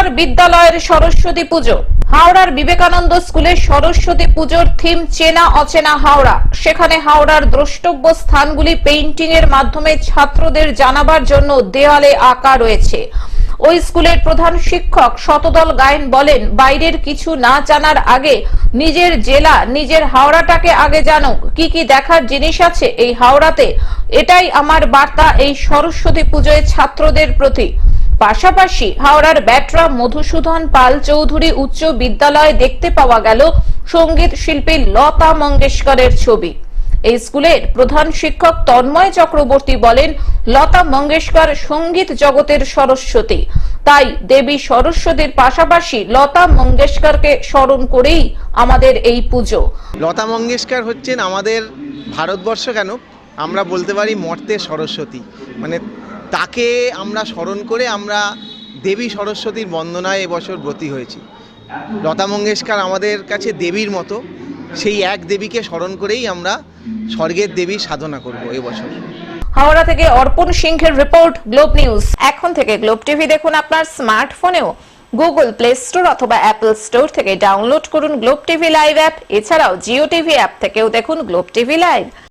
হাওড়ার বিদ্যালয়ের সরস্বতী পুজো। হাওড়ার বিবেকানন্দ স্কুলের সরস্বতী পুজোর থিম চেনা অচেনা হাওড়া। সেখানে হাওড়ার দ্রষ্টব্য স্থানগুলি পেইন্টিং এর মাধ্যমে ছাত্রদের জানাবার জন্য দেওয়ালে আঁকা রয়েছে। ওই স্কুলের প্রধান শিক্ষক শতদল গায়েন বলেন, বাইরের কিছু না জানার আগে নিজের জেলা, নিজের হাওড়াটাকে আগে জানো কি কি দেখার জিনিস আছে এই হাওড়াতে? এটাই আমার বার্তা এই সরস্বতী পুজোয় ছাত্রদের প্রতি। পাশাপাশি হাওড়ার ব্যাটরা মধুসূদন পাল চৌধুরী উচ্চ বিদ্যালয়ে দেখতে পাওয়া গেল সংগীত শিল্পী লতা মঙ্গেশকরের ছবি। এই স্কুলের প্রধান শিক্ষক তন্ময় চক্রবর্তী বলেন, লতা মঙ্গেশকর সংগীত জগতের সরস্বতী। তাই দেবী সরস্বতীর পাশাপাশি লতা মঙ্গেশকরকে স্মরণ করেই আমাদের এই পুজো। লতা মঙ্গেশকর হচ্ছেন আমাদের ভারতবর্ষ কেন? আমরা বলতে পারি মর্তের সরস্বতী। মানে তাকে আমরা স্মরণ করে আমরা দেবী সরস্বতীর বন্দনায় এবছর ব্রতী হয়েছি। লতা মঙ্গেশকর আমাদের কাছে দেবীর মতো, সেই এক দেবীকে স্মরণ করেই আমরা স্বর্গের দেবী সাধনা করব এবছর। হাওড়া থেকে অর্পণ সিংহের রিপোর্ট, গ্লোব নিউজ। এখন থেকে গ্লোব টিভি দেখুন আপনার স্মার্টফোনেও। গুগল প্লে স্টোর অথবা অ্যাপল স্টোর থেকে ডাউনলোড করুন গ্লোব টিভি লাইভ অ্যাপ। এছাড়াও জিও টিভি অ্যাপ থেকেও দেখুন গ্লোব টিভি লাইভ।